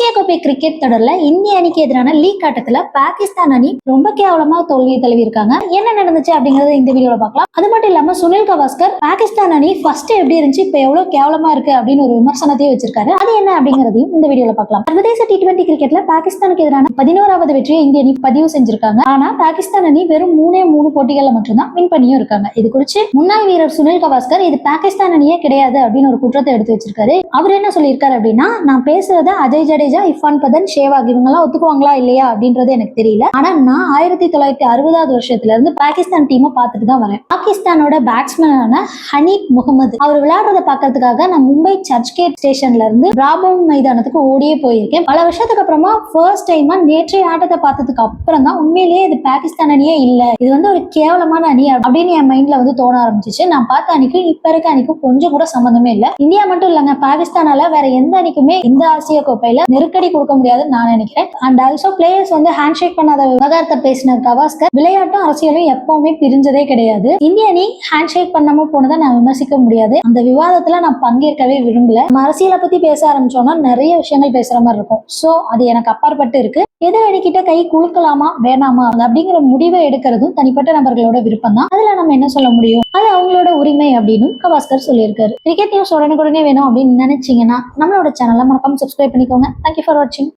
ஆசிய கோப்பை கிரிக்கெட் தொடர்ல இந்திய அணிக்கு எதிரான லீக் ஆட்டத்துல பாகிஸ்தான் அணி ரொம்ப கேவலமா தோல்வி தழுவி இருக்காங்க என்ன நடந்துச்சு அப்படிங்கறத இந்த வீடியோல பார்க்கலாம். அது மட்டும் இல்லாம சுனில் கவாஸ்கர் பாகிஸ்தான் அணி ஃபர்ஸ்ட் எப்படி இருந்துச்சு இப்ப எவ்வளவு கேவலமா இருக்கு அப்படின்னு ஒரு விமர்சனத்தையும் வச்சிருக்காரு. அது என்ன அப்படிங்கறதையும் இந்த வீடியோல பார்க்கலாம். சர்வதேச டி டுவெண்டி கிரிக்கெட்ல பாகிஸ்தானுக்கு எதிரான பதினோராவது வெற்றியை இந்திய அணி பதிவு செஞ்சிருக்காங்க. ஆனா பாகிஸ்தான் அணி வெறும் மூணே மூணு போட்டிகள்ல மட்டும்தான் வின் பண்ணியும் இருக்காங்க. இது குறித்து முன்னாள் வீரர் சுனில் கவாஸ்கர் இது பாகிஸ்தான் அணியே கிடையாது அப்படின்னு ஒரு குற்றத்தை எடுத்து வச்சிருக்காரு. அவர் என்ன சொல்லியிருக்காரு அப்படின்னா நான் பேசுறத அஜய் ஜடேஜா இஃபான் பதன் ஷேவாக் இவங்கெல்லாம் ஒத்துக்குவாங்களா இல்லையா அப்படின்றது எனக்கு தெரியல. ஆனா நான் ஆயிரத்தி தொள்ளாயிரத்தி அறுபதாவது வருஷத்துல இருந்து பாகிஸ்தான் டீமை பார்த்துட்டு தான் வரேன். பாகிஸ்தானோட பேட்ஸ்மேனான ஹனீப் முகமது. அவர் விளையாடுறத பார்க்கறதுக்காக நான் மும்பை சர்ச் கேட் ஸ்டேஷன்ல இருந்து பிராபவுன் மைதானத்துக்கு ஓடியே போயிருக்கேன். பல வருஷத்துக்கு அப்புறமா ஃபர்ஸ்ட் டைமா நேற்றைய ஆட்டத்தை பார்த்ததுக்கு அப்புறம் தான் உண்மையிலேயே இது பாகிஸ்தான் அணியே இல்ல. இது வந்து ஒரு கேவலமான அணி அப்படின்னு என் மைண்ட்ல வந்து தோண ஆரம்பிச்சிச்சு. நான் பார்த்த அணிக்கும் இப்ப இருக்க அணிக்கும் கொஞ்சம் கூட சம்மந்தமே இல்ல. இந்தியா மட்டும் இல்லைங்க பாகிஸ்தானால வேற எந்த அணிக்குமே இந்த ஆசிய கோப்பையில நெருக்கடி கொடுக்க முடியாதுன்னு நான் நினைக்கிறேன். அண்ட் ஆல்சோ பிளேயர்ஸ் வந்து ஹேண்ட் ஷேக் பண்ணாத விவகாரத்தை பேசின கவாஸ்கர் விளையாட்டும் அரசியலும் எப்பவுமே பிரிஞ்சதே கிடையாது. இந்திய அணி ஹேண்ட் ஷேக் பண்ணாம போனதை நான் விமர்சிக்க முடியாது. அந்த விவாதத்துல நான் பங்கேற்கவே விரும்பல. நம்ம அரசியலை பத்தி பேச ஆரம்பிச்சோம்னா நிறைய விஷயங்கள் பேசுற மாதிரி இருக்கும். சோ அது எனக்கு அப்பாற்பட்டு இருக்கு. எதிர் கை குலுக்கலாமா வேணாமா அப்படிங்கிற முடிவை எடுக்கிறதும் தனிப்பட்ட நபர்களோட விருப்பம் தான் அதுல நம்ம என்ன சொல்ல முடியும்? அது அவங்களோட உரிமை அப்படின்னு கவாஸ்கர் சொல்லியிருக்காரு. கிரிக்கெட் நியூஸ் உடனுக்குடனே வேணும் அப்படின்னு நினைச்சீங்கன்னா நம்மளோட சேனலை மறக்காம சப்ஸ்கிரைப் பண்ணிக்கோங்க. தேங்க்யூ ஃபார் வாட்சிங்